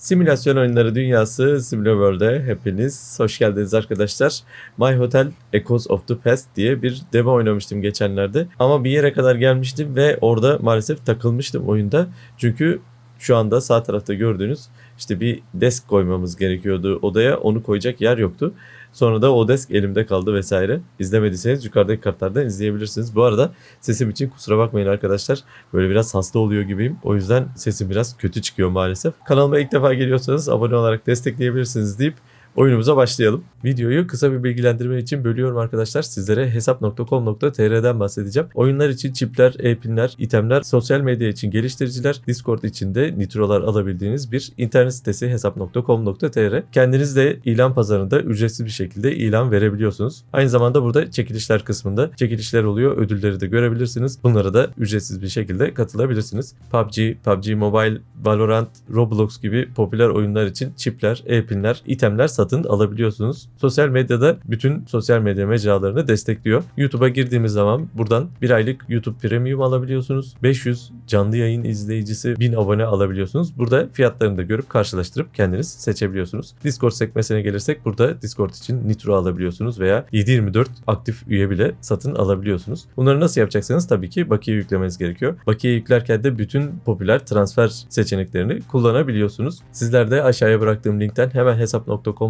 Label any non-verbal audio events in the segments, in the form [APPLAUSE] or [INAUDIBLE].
Simülasyon oyunları dünyası SimulaWorld'e hepiniz hoş geldiniz arkadaşlar. My Hotel Echoes of the Past diye bir demo oynamıştım geçenlerde. Ama bir yere kadar gelmiştim ve orada maalesef takılmıştım oyunda. Çünkü şu anda sağ tarafta gördüğünüz işte bir desk koymamız gerekiyordu odaya. Onu koyacak yer yoktu. Sonra da o desk elimde kaldı vesaire. İzlemediyseniz yukarıdaki kartlardan izleyebilirsiniz. Bu arada sesim için kusura bakmayın arkadaşlar. Böyle biraz hasta oluyor gibiyim. O yüzden sesim biraz kötü çıkıyor maalesef. Kanalıma ilk defa geliyorsanız abone olarak destekleyebilirsiniz deyip oyunumuza başlayalım. Videoyu kısa bir bilgilendirme için bölüyorum arkadaşlar. Sizlere hesap.com.tr'den bahsedeceğim. Oyunlar için çipler, e-pinler, itemler, sosyal medya için geliştiriciler, Discord için de nitrolar alabildiğiniz bir internet sitesi hesap.com.tr. Kendiniz de ilan pazarında ücretsiz bir şekilde ilan verebiliyorsunuz. Aynı zamanda burada çekilişler kısmında çekilişler oluyor. Ödülleri de görebilirsiniz. Bunlara da ücretsiz bir şekilde katılabilirsiniz. PUBG, PUBG Mobile, Valorant, Roblox gibi popüler oyunlar için çipler, e-pinler, itemler satın alabiliyorsunuz. Sosyal medyada bütün sosyal medya mecralarını destekliyor. YouTube'a girdiğimiz zaman buradan bir aylık YouTube Premium alabiliyorsunuz. 500 canlı yayın izleyicisi 1000 abone alabiliyorsunuz. Burada fiyatlarını da görüp karşılaştırıp kendiniz seçebiliyorsunuz. Discord sekmesine gelirsek burada Discord için Nitro alabiliyorsunuz veya 7/24 aktif üye bile satın alabiliyorsunuz. Bunları nasıl yapacaksınız? Tabii ki bakiye yüklemeniz gerekiyor. Bakiye yüklerken de bütün popüler transfer seçeneklerini kullanabiliyorsunuz. Sizler de aşağıya bıraktığım linkten hemen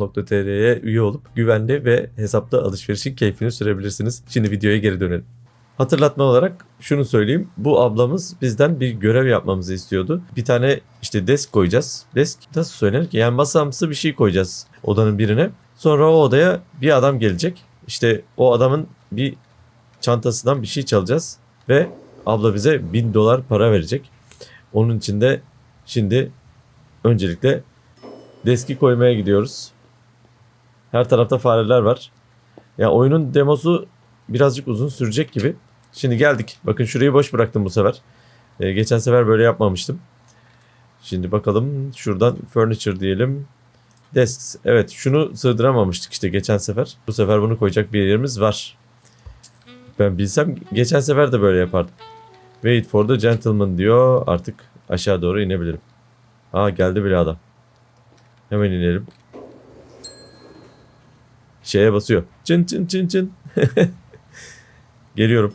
hesap.com.tr'ye üye olup güvenli ve hesapta alışverişin keyfini sürebilirsiniz. Şimdi videoya geri dönelim. Hatırlatma olarak şunu söyleyeyim. Bu ablamız bizden bir görev yapmamızı istiyordu. Bir tane işte desk koyacağız. Desk nasıl söylenir ki? Yani masamsı bir şey koyacağız odanın birine. Sonra o odaya bir adam gelecek. İşte o adamın bir çantasından bir şey çalacağız. Ve abla bize bin dolar para verecek. Onun için de şimdi öncelikle deski koymaya gidiyoruz. Her tarafta fareler var. Ya oyunun demosu birazcık uzun sürecek gibi. Şimdi geldik. Bakın şurayı boş bıraktım bu sefer. Ee, geçen sefer böyle yapmamıştım. Şimdi bakalım şuradan furniture diyelim. Desks. Evet şunu sığdıramamıştık işte geçen sefer. Bu sefer bunu koyacak bir yerimiz var. Ben bilsem geçen sefer de böyle yapardım. Wait for the gentleman diyor. Artık aşağı doğru inebilirim. Aa geldi bile adam. Hemen inelim. Şeye basıyor. Çın çın çın çın. [LAUGHS] Geliyorum.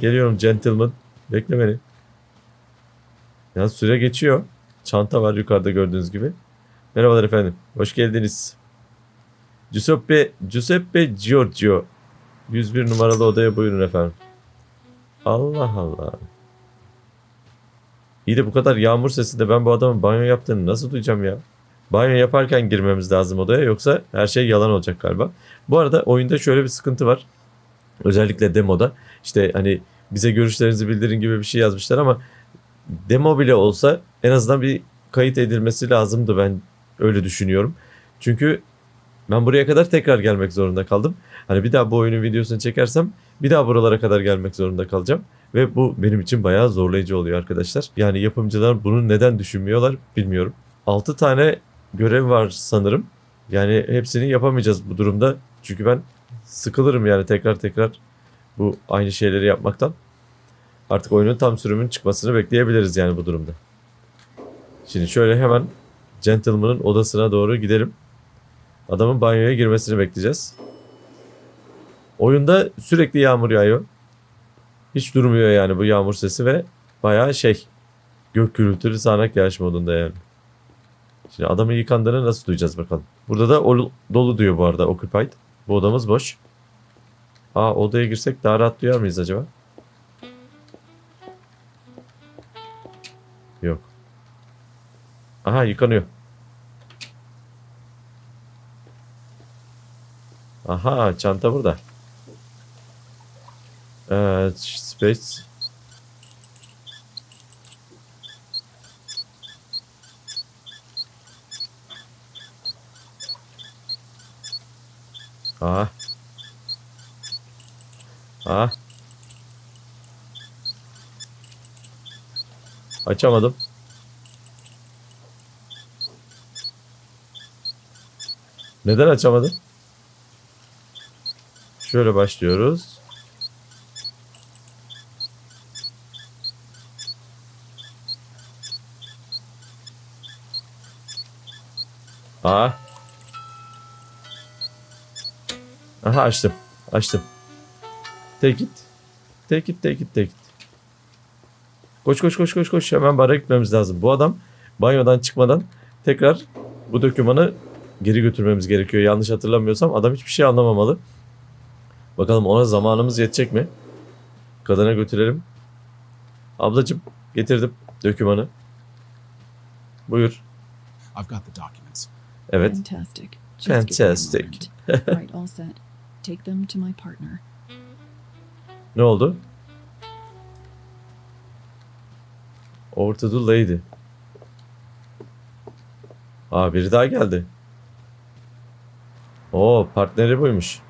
Geliyorum gentleman. Bekle beni. Ya süre geçiyor. Çanta var yukarıda gördüğünüz gibi. Merhabalar efendim. Hoş geldiniz. Giuseppe, Giuseppe Giorgio. 101 numaralı odaya buyurun efendim. Allah Allah. İyi de bu kadar yağmur sesinde ben bu adamın banyo yaptığını nasıl duyacağım ya? Banyo yaparken girmemiz lazım odaya yoksa her şey yalan olacak galiba. Bu arada oyunda şöyle bir sıkıntı var. Özellikle demoda işte hani bize görüşlerinizi bildirin gibi bir şey yazmışlar ama demo bile olsa en azından bir kayıt edilmesi lazımdı ben öyle düşünüyorum. Çünkü ben buraya kadar tekrar gelmek zorunda kaldım. Hani bir daha bu oyunun videosunu çekersem bir daha buralara kadar gelmek zorunda kalacağım. Ve bu benim için bayağı zorlayıcı oluyor arkadaşlar. Yani yapımcılar bunu neden düşünmüyorlar bilmiyorum. 6 tane görev var sanırım. Yani hepsini yapamayacağız bu durumda. Çünkü ben sıkılırım yani tekrar tekrar bu aynı şeyleri yapmaktan. Artık oyunun tam sürümün çıkmasını bekleyebiliriz yani bu durumda. Şimdi şöyle hemen Gentleman'ın odasına doğru gidelim. Adamın banyoya girmesini bekleyeceğiz. Oyunda sürekli yağmur yağıyor. Hiç durmuyor yani bu yağmur sesi ve bayağı şey gök gürültülü sağanak yağış modunda yani. Şimdi adamın yıkandığını nasıl duyacağız bakalım. Burada da ol- dolu diyor bu arada occupied. Bu odamız boş. Aa odaya girsek daha rahat duyar mıyız acaba? Yok. Aha yıkanıyor. Aha çanta burada. Ee, space. Ah. Ah. Açamadım. Neden açamadım? Şöyle başlıyoruz. Aa. Aha açtım. Açtım. Take it. Take it, take it, take it. Koş koş koş koş koş. Hemen bara gitmemiz lazım. Bu adam banyodan çıkmadan tekrar bu dokümanı geri götürmemiz gerekiyor. Yanlış hatırlamıyorsam adam hiçbir şey anlamamalı. Bakalım ona zamanımız yetecek mi? Kadına götürelim. Ablacım getirdim dokümanı. Buyur. I've got the documents. Evet. Fantastic. Fantastic. right, all set. Take them to my partner. Ne oldu? The lady. Aa biri daha geldi. Oo partneri buymuş.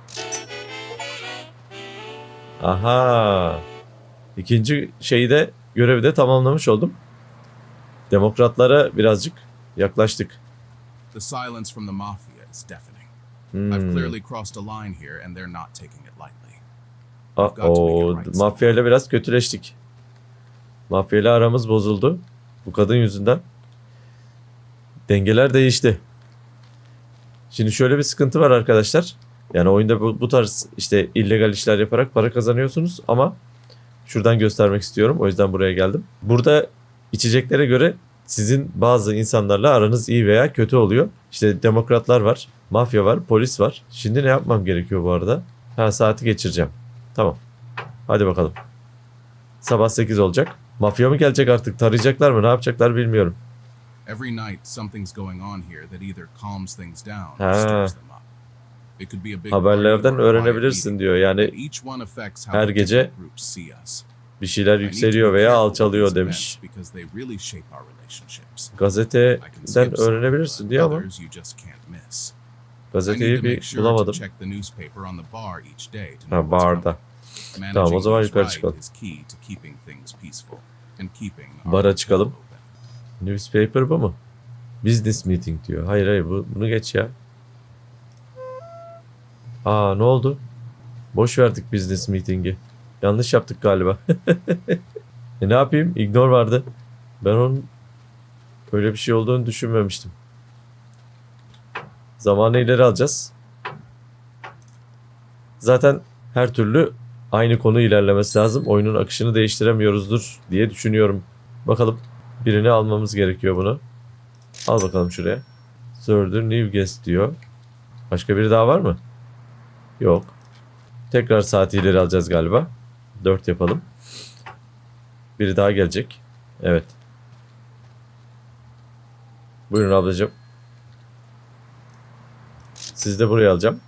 Aha. İkinci şeyi de görevi de tamamlamış oldum. Demokratlara birazcık yaklaştık. The silence from the mafia is deafening. Hmm. I've clearly crossed a line here, and they're not taking it lightly. Aa, o mafyayla biraz kötüleştik. Mafyayla aramız bozuldu. Bu kadın yüzünden. Dengeler değişti. Şimdi şöyle bir sıkıntı var arkadaşlar. Yani oyunda bu, bu tarz işte illegal işler yaparak para kazanıyorsunuz ama şuradan göstermek istiyorum. O yüzden buraya geldim. Burada içeceklere göre sizin bazı insanlarla aranız iyi veya kötü oluyor. İşte demokratlar var, mafya var, polis var. Şimdi ne yapmam gerekiyor bu arada? Ha saati geçireceğim. Tamam. Hadi bakalım. Sabah 8 olacak. Mafya mı gelecek artık? Tarayacaklar mı? Ne yapacaklar bilmiyorum. Every night, something's going on here that either calms things down or stirs them up. It could be a big Haberlerden öğrenebilirsin diyor. Yani her gece bir şeyler yükseliyor veya alçalıyor demiş. Gazeteden öğrenebilirsin diyor ama gazeteyi bir bulamadım. Ha barda. Tamam, o zaman yukarı çıkalım. Bara çıkalım. Newspaper bu mu? Business meeting diyor. Hayır hayır bu, bunu geç ya. Aa ne oldu? Boş verdik business meeting'i. Yanlış yaptık galiba. [LAUGHS] e ne yapayım? Ignore vardı. Ben onun böyle bir şey olduğunu düşünmemiştim. Zamanı ileri alacağız. Zaten her türlü aynı konu ilerlemesi lazım. Oyunun akışını değiştiremiyoruzdur diye düşünüyorum. Bakalım birini almamız gerekiyor bunu. Al bakalım şuraya. Sörder New Guest diyor. Başka biri daha var mı? Yok. Tekrar saati ileri alacağız galiba. 4 yapalım. Biri daha gelecek. Evet. Buyurun ablacığım. Siz de buraya alacağım.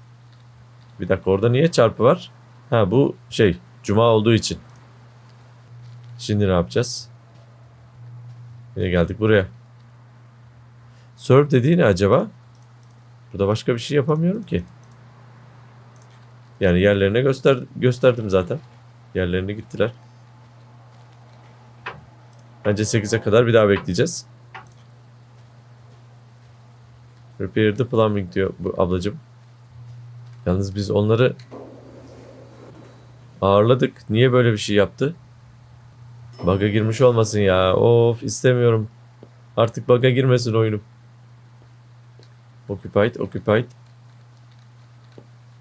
Bir dakika orada niye çarpı var? Ha bu şey cuma olduğu için. Şimdi ne yapacağız? Yine geldik buraya. Serve dediği ne acaba? Burada başka bir şey yapamıyorum ki. Yani yerlerine göster gösterdim zaten. Yerlerine gittiler. Bence 8'e kadar bir daha bekleyeceğiz. Repair the plumbing diyor bu ablacım. Yalnız biz onları ağırladık. Niye böyle bir şey yaptı? Bug'a girmiş olmasın ya. Of istemiyorum. Artık bug'a girmesin oyunum. Occupied, occupied.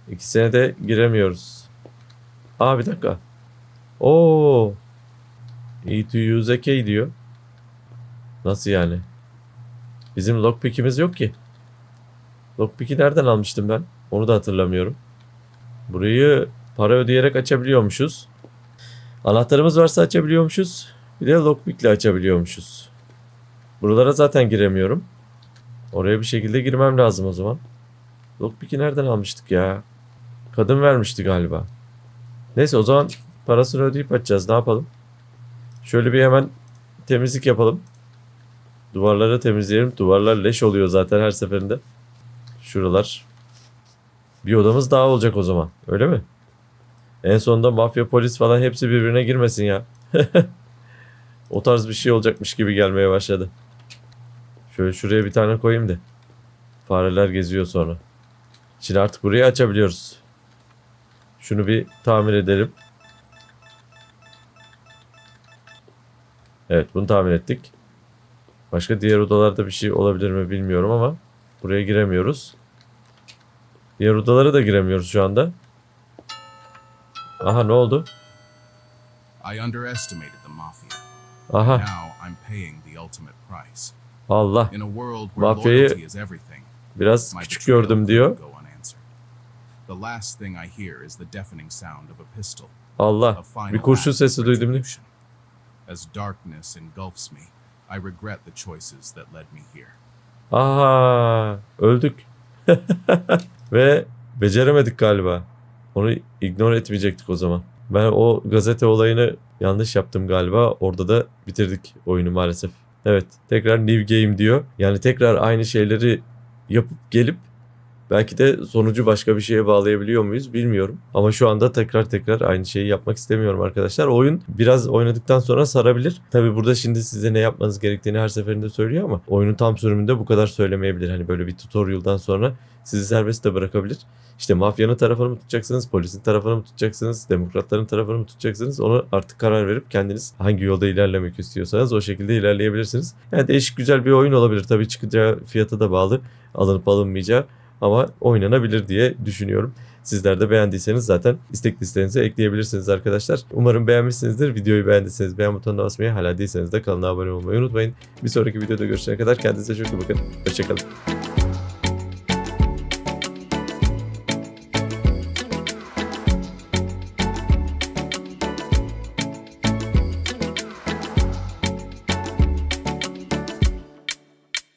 İkisine de giremiyoruz. Aa bir dakika. Oo. E to use a key diyor. Nasıl yani? Bizim lockpick'imiz yok ki. Lockpick'i nereden almıştım ben? Onu da hatırlamıyorum. Burayı para ödeyerek açabiliyormuşuz. Anahtarımız varsa açabiliyormuşuz. Bir de lockpick'le açabiliyormuşuz. Buralara zaten giremiyorum. Oraya bir şekilde girmem lazım o zaman. Lockpick'i nereden almıştık ya? Kadın vermişti galiba. Neyse o zaman parasını ödeyip açacağız. Ne yapalım? Şöyle bir hemen temizlik yapalım. Duvarları temizleyelim. Duvarlar leş oluyor zaten her seferinde. Şuralar. Bir odamız daha olacak o zaman. Öyle mi? En sonunda mafya, polis falan hepsi birbirine girmesin ya. [LAUGHS] o tarz bir şey olacakmış gibi gelmeye başladı. Şöyle şuraya bir tane koyayım da. Fareler geziyor sonra. Şimdi artık burayı açabiliyoruz. Şunu bir tamir edelim. Evet bunu tamir ettik. Başka diğer odalarda bir şey olabilir mi bilmiyorum ama Buraya giremiyoruz. Diğer odalara da giremiyoruz şu anda. Aha ne oldu? I underestimated the mafia. Aha Now I'm paying the ultimate price. Allah In a world where Mafyayı loyalty is everything, biraz küçük gördüm diyor. The last thing I hear is the deafening sound of a pistol. Allah bir kurşun sesi duydum. retribution. As darkness engulfs me, I regret the choices that led me here. Aha öldük. [LAUGHS] Ve beceremedik galiba. Onu ignore etmeyecektik o zaman. Ben o gazete olayını yanlış yaptım galiba. Orada da bitirdik oyunu maalesef. Evet tekrar new game diyor. Yani tekrar aynı şeyleri yapıp gelip belki de sonucu başka bir şeye bağlayabiliyor muyuz bilmiyorum. Ama şu anda tekrar tekrar aynı şeyi yapmak istemiyorum arkadaşlar. Oyun biraz oynadıktan sonra sarabilir. Tabi burada şimdi size ne yapmanız gerektiğini her seferinde söylüyor ama oyunun tam sürümünde bu kadar söylemeyebilir. Hani böyle bir tutorial'dan sonra sizi serbest de bırakabilir. İşte mafyanın tarafını mı tutacaksınız, polisin tarafını mı tutacaksınız, demokratların tarafını mı tutacaksınız onu artık karar verip kendiniz hangi yolda ilerlemek istiyorsanız o şekilde ilerleyebilirsiniz. Yani değişik güzel bir oyun olabilir. Tabii çıkacağı fiyata da bağlı alınıp alınmayacağı ama oynanabilir diye düşünüyorum. Sizler de beğendiyseniz zaten istek listenize ekleyebilirsiniz arkadaşlar. Umarım beğenmişsinizdir. Videoyu beğendiyseniz beğen butonuna basmayı, hala değilseniz de kanala abone olmayı unutmayın. Bir sonraki videoda görüşene kadar kendinize çok iyi bakın. Hoşçakalın.